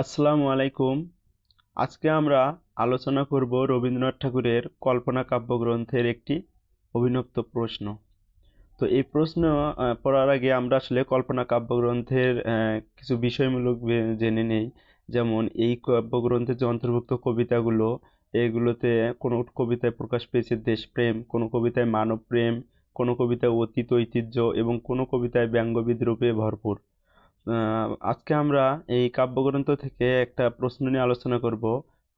আসসালামু আলাইকুম। আজকে আমরা আলোচনা করব রবীন্দ্রনাথ ঠাকুরের কল্পনা কাব্যগ্রন্থের একটি অভিনব প্রশ্ন। তো এই প্রশ্ন পড়ার আগে আমরা আসলে কল্পনা কাব্যগ্রন্থের কিছু বিষয়মূলক জেনে নেই। যেমন এই কাব্যগ্রন্থের যে অন্তর্ভুক্ত কবিতাগুলো, এগুলোতে কোনো কবিতায় প্রকাশ পেয়েছে দেশপ্রেম, কোনো কবিতায় মানব প্রেম কোনো কবিতায় অতীত ঐতিহ্য এবং কোনো কবিতায় ব্যঙ্গ বিদ্রূপে ভরপুর। আজকে আমরা এই কাব্যগ্রন্থ থেকে একটা প্রশ্ন নিয়ে আলোচনা করব।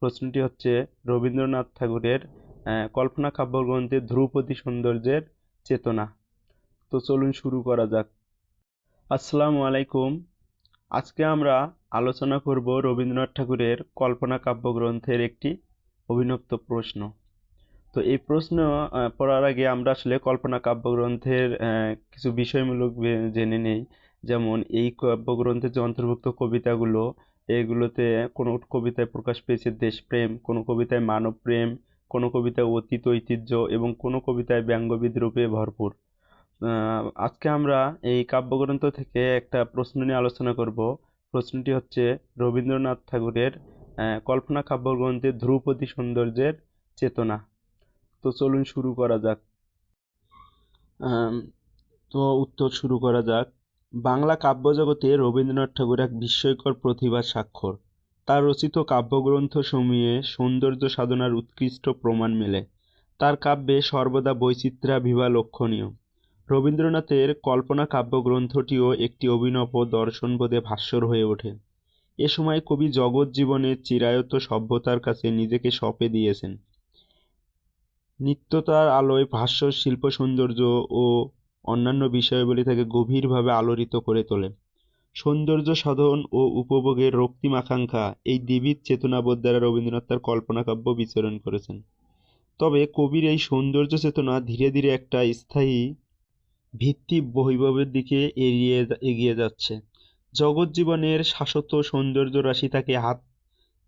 প্রশ্নটি হচ্ছে, রবীন্দ্রনাথ ঠাকুরের কল্পনা কাব্যগ্রন্থের ধ্রুপদী সৌন্দর্যের চেতনা। তো চলুন শুরু করা যাক। আসসালামু আলাইকুম। আজকে আমরা আলোচনা করব রবীন্দ্রনাথ ঠাকুরের কল্পনা কাব্যগ্রন্থের একটি অভিনব প্রশ্ন। তো এই প্রশ্ন পড়ার আগে আমরা আসলে কল্পনা কাব্যগ্রন্থের কিছু বিষয়মূলক জেনে নেই। যেমন এই কাব্যগ্রন্থের যে অন্তর্ভুক্ত কবিতাগুলো, এগুলোতে কোনো কবিতায় প্রকাশ পেয়েছে দেশপ্রেম, কোনো কবিতায় মানব প্রেম কোনো কবিতায় অতীত ঐতিহ্য এবং কোনো কবিতায় ব্যঙ্গ বিদ্রূপে ভরপুর। আজকে আমরা এই কাব্যগ্রন্থ থেকে একটা প্রশ্ন নিয়ে আলোচনা করব। প্রশ্নটি হচ্ছে, রবীন্দ্রনাথ ঠাকুরের কল্পনা কাব্যগ্রন্থের ধ্রুপদী সৌন্দর্যের চেতনা। তো চলুন শুরু করা যাক। তো উত্তর শুরু করা যাক। বাংলা কাব্যজগতে রবীন্দ্রনাথ ঠাকুর এক বিস্ময়কর প্রতিভার স্বাক্ষর। তার রচিত কাব্যগ্রন্থ কাব্যগ্রন্থসমূহে সৌন্দর্য সাধনার উৎকৃষ্ট প্রমাণ মেলে। তার কাব্যে সর্বদা বৈচিত্র্যাভিভা লক্ষণীয়। রবীন্দ্রনাথের কল্পনা কাব্যগ্রন্থটিও একটি অভিনব দর্শনবোধে ভাস্বর হয়ে ওঠে। এ সময় কবি জগৎ জীবনের চিরায়ত সভ্যতার কাছে নিজেকে সঁপে দিয়েছেন। নিত্যতার আলোয় ভাস্বর শিল্প সৌন্দর্য ও অন্যান্য বিষয়াবলী তাকে গভীরভাবে আলোড়িত করে তোলে। সৌন্দর্য সাধন ও উপভোগের রক্তিম আকাঙ্ক্ষা এই দ্বিবিধ চেতনাবোধ দ্বারা রবীন্দ্রনাথ তার কল্পনা কাব্য বিচরণ করেছেন। তবে কবির এই সৌন্দর্য চেতনা ধীরে ধীরে একটা স্থায়ী ভিত্তি বৈভবের দিকে এড়িয়ে এগিয়ে যাচ্ছে। জগৎ জীবনের শাশ্বত সৌন্দর্য রাশি তাকে হাত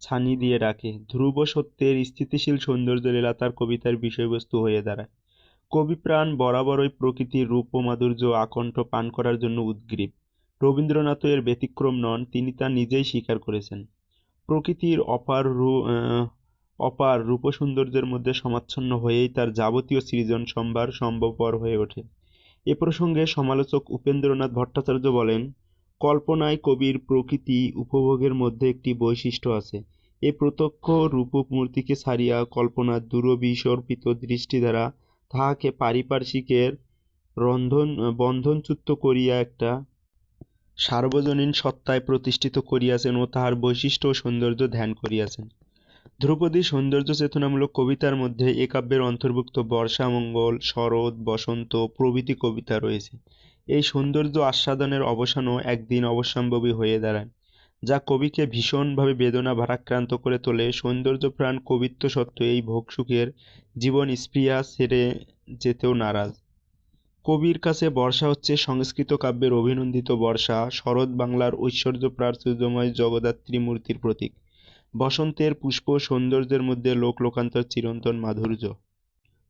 ছানি দিয়ে রাখে। ধ্রুব সত্যের স্থিতিশীল সৌন্দর্য লীলা তার কবিতার বিষয়বস্তু হয়ে দাঁড়ায়। কবি প্রাণ বরাবরই প্রকৃতির রূপ ও মাধুর্য আকণ্ঠ পান করার জন্য উদ্গ্রীব। রবীন্দ্রনাথও এর ব্যতিক্রম নন, তিনি তা নিজেই স্বীকার করেছেন। প্রকৃতির অপার অপার রূপ সৌন্দর্যের মধ্যে সমাচ্ছন্ন হয়েই তার যাবতীয় সৃজন সম্ভার সম্ভবপর হয়ে ওঠে। এ প্রসঙ্গে সমালোচক উপেন্দ্রনাথ ভট্টাচার্য বলেন, কল্পনায় কবির প্রকৃতি উপভোগের মধ্যে একটি বৈশিষ্ট্য আছে। এ প্রত্যক্ষ রূপক মূর্তিকে ছাড়িয়া কল্পনার দূরবিসর্পিত দৃষ্টি দ্বারা তাহাকে পারিপার্শ্বিকের রন্ধন, বন্ধনচ্যুত করিয়া একটা সার্বজনীন সত্তায় প্রতিষ্ঠিত করিয়াছেন ও তাহার বৈশিষ্ট্য ও সৌন্দর্য ধ্যান করিয়াছেন। ধ্রুপদী সৌন্দর্য চেতনামূলক কবিতার মধ্যে এ কাব্যের অন্তর্ভুক্ত বর্ষামঙ্গল শরৎ, বসন্ত প্রভৃতি কবিতা রয়েছে। এই সৌন্দর্য আস্বাদনের অবসানও একদিন অবশ্যম্ভাবী হয়ে দাঁড়ায়। যা কবিকে ভীষণভাবে বেদনা ভারাক্রান্ত করে তোলে সৌন্দর্যপ্রাণ কবিত্ব সত্ত্বেও এই ভোগসুখের জীবন স্পৃহা সেরে যেতেও নারাজ। কবির কাছে বর্ষা হচ্ছে সংস্কৃত কাব্যের অভিনন্দিত বর্ষা, শরৎ বাংলার ঐশ্বর্য প্রাচুর্যময় জগদ্ধাত্রী মূর্তির প্রতীক। বসন্তের পুষ্প সৌন্দর্যের মধ্যে লোক লোকান্তর চিরন্তন মাধুর্য।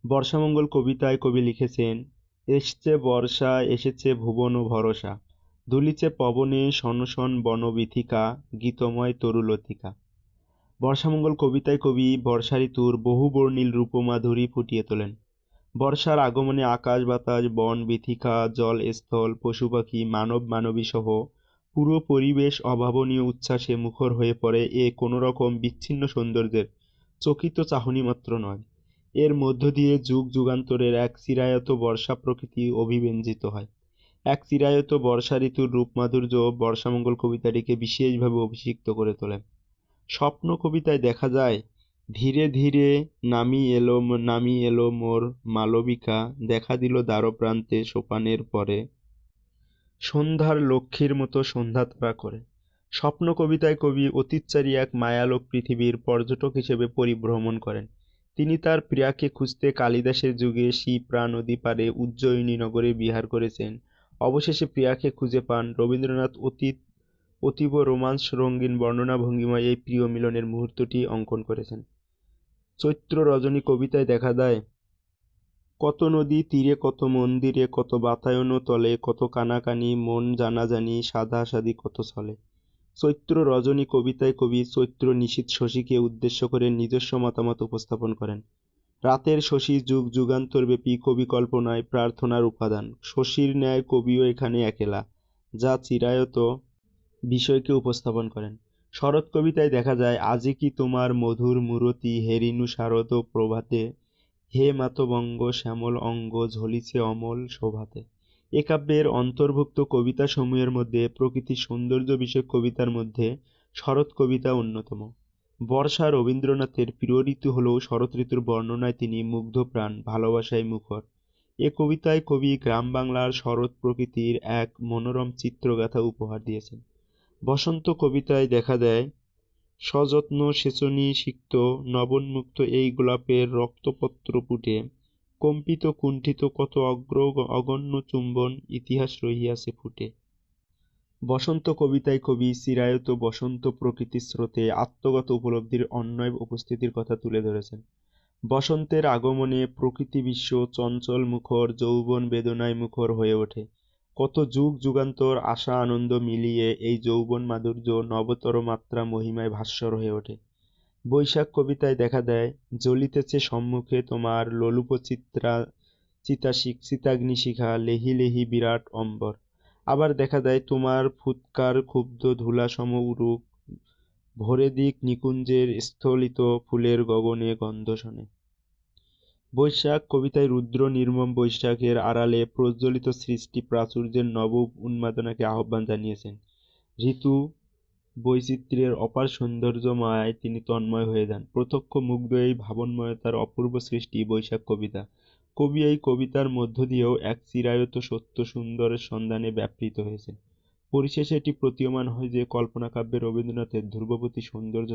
বর্ষামঙ্গল কবিতায় কবি লিখেছেন, এসছে বর্ষা, এসেছে ভুবন ভরসা। দুলিছে পবনে সনসন বনবিথিকা, গীতময় তরুলতিকা বর্ষামঙ্গল কবিতায় কবি বর্ষা ঋতুর বহু বর্ণিল রূপমাধুরী ফুটিয়ে তোলেন। বর্ষার আগমনে আকাশ বাতাস, বন বিথিকা, জল স্থল, পশু পাখি, মানব মানবী সহ পুরো পরিবেশ অভাবনীয় উচ্ছ্বাসে মুখর হয়ে পড়ে এ কোনো রকম বিচ্ছিন্ন সৌন্দর্যের চকিত চাহনি মাত্র নয়। এর মধ্য দিয়ে যুগ যুগান্তরের এক চিরায়ত বর্ষা প্রকৃতি অভিব্যঞ্জিত হয়। এক চিরায়ত বর্ষা ঋতুর রূপমাধুর্য বর্ষামঙ্গল কবিতাটিকে বিশেষভাবে অভিষিক্ত করে তোলে। স্বপ্ন কবিতায় দেখা যায়, ধীরে ধীরে নামি এলো নামি এলো মোর মালবিকা, দেখা দিল দ্বারপ্রান্তে সোপানের পরে। সন্ধ্যার লক্ষ্মীর মতো সন্ধ্যা তারা করে। স্বপ্ন কবিতায় কবি অতীতচারী এক মায়ালোক পৃথিবীর পর্যটক হিসেবে পরিভ্রমণ করেন। তিনি তার প্রিয়াকে খুঁজতে কালিদাসের যুগে শিপ্রা নদী পারে উজ্জয়িনী নগরে বিহার করেছেন। অবশেষে প্রিয়াকে খুঁজে পান রবীন্দ্রনাথ অতীত, অতীব রোমাঞ্চ রঙ্গিন বর্ণনা ভঙ্গিমায় এই প্রিয় মিলনের মুহূর্তটি অঙ্কন করেছেন। চৈত্র রজনী কবিতায় দেখা দেয় কত নদী তীরে কত মন্দিরে, কত বাতায়ন তলে, কত কানাকানি, মন জানাজানি সাদা সাদি কত চলে চৈত্র রজনী কবিতায় কবি চৈত্র নিশীথ শশীকে উদ্দেশ্য করে নিজস্ব মতামত উপস্থাপন করেন। রাতের শশী যুগ যুগান্তরব্যাপী কবি কল্পনায় প্রার্থনার উপাদান। শশীর ন্যায় কবিও এখানে একেলা, যা চিরায়ত বিষয়কে উপস্থাপন করেন। শরৎ কবিতায় দেখা যায়, আজি কি তোমার মধুর মূরতি হেরিনু শারদ প্রভাতে? হে মাতবঙ্গ শ্যামল অঙ্গ ঝলিছে অমল শোভাতে। এ কাব্যের অন্তর্ভুক্ত কবিতাসমূহের মধ্যে প্রকৃতির সৌন্দর্য বিষয়ক কবিতার মধ্যে শরৎ কবিতা অন্যতম। বর্ষা রবীন্দ্রনাথের প্রিয় ঋতু হলেও শরৎ ঋতুর বর্ণনায় তিনি মুগ্ধপ্রাণ ভালোবাসায় মুখর। এ কবিতায় কবি গ্রাম বাংলার শরৎ প্রকৃতির এক মনোরম চিত্রগাথা উপহার দিয়েছেন। বসন্ত কবিতায় দেখা দেয়, সযত্ন সেচনী সিক্ত, নবন্মুক্ত এই গোলাপের রক্তপত্র পুটে, কম্পিত কুণ্ঠিত কত অগ্র অগণ্য চুম্বন ইতিহাস রহিয়াছে ফুটে। বসন্ত কবিতায় কবি চিরায়ত বসন্ত প্রকৃতির স্রোতে আত্মগত উপলব্ধির অন্যয় উপস্থিতির কথা তুলে ধরেছেন। বসন্তের আগমনে প্রকৃতি বিশ্ব চঞ্চল মুখর, যৌবন বেদনায় মুখর হয়ে ওঠে। কত যুগ যুগান্তর আশা আনন্দ মিলিয়ে এই যৌবন মাধুর্য নবতর মাত্রা মহিমায় ভাস্বর হয়ে ওঠে। বৈশাখ কবিতায় দেখা দেয়, জ্বলিতেছে সম্মুখে তোমার লোলুপ চিত্রা চিতাশিক, চিতাগ্নিশিখা, লেহি লেহি বিরাট অম্বর। আবার দেখা দেয় তোমার ফুৎকার, ক্ষুব্ধ, ধূলাসম উরূপ, ভোরে দিক নিকুঞ্জের স্থলিত ফুলের গগনে, গন্ধ শোনে। বৈশাখ, কবিতায় রুদ্র, নির্মম বৈশাখের আড়ালে প্রজ্বলিত সৃষ্টি প্রাচুর্যের নব উন্মাদনাকে আহ্বান জানিয়েছেন। ঋতু বৈচিত্র্যের অপার সৌন্দর্য মায়ায় তিনি তন্ময় হয়ে যান। প্রত্যক্ষ মুগ্ধ এই ভাবনময়তার অপূর্ব সৃষ্টি বৈশাখ কবিতা। কবি এই কবিতার মধ্য দিয়েও এক চিরায়ত সত্য সুন্দরের সন্ধানে ব্যাপৃত হয়েছেন পরিশেষে এটি প্রতীয়মান হয় যে কল্পনা কাব্যে রবীন্দ্রনাথের ধ্রুবপতি সৌন্দর্য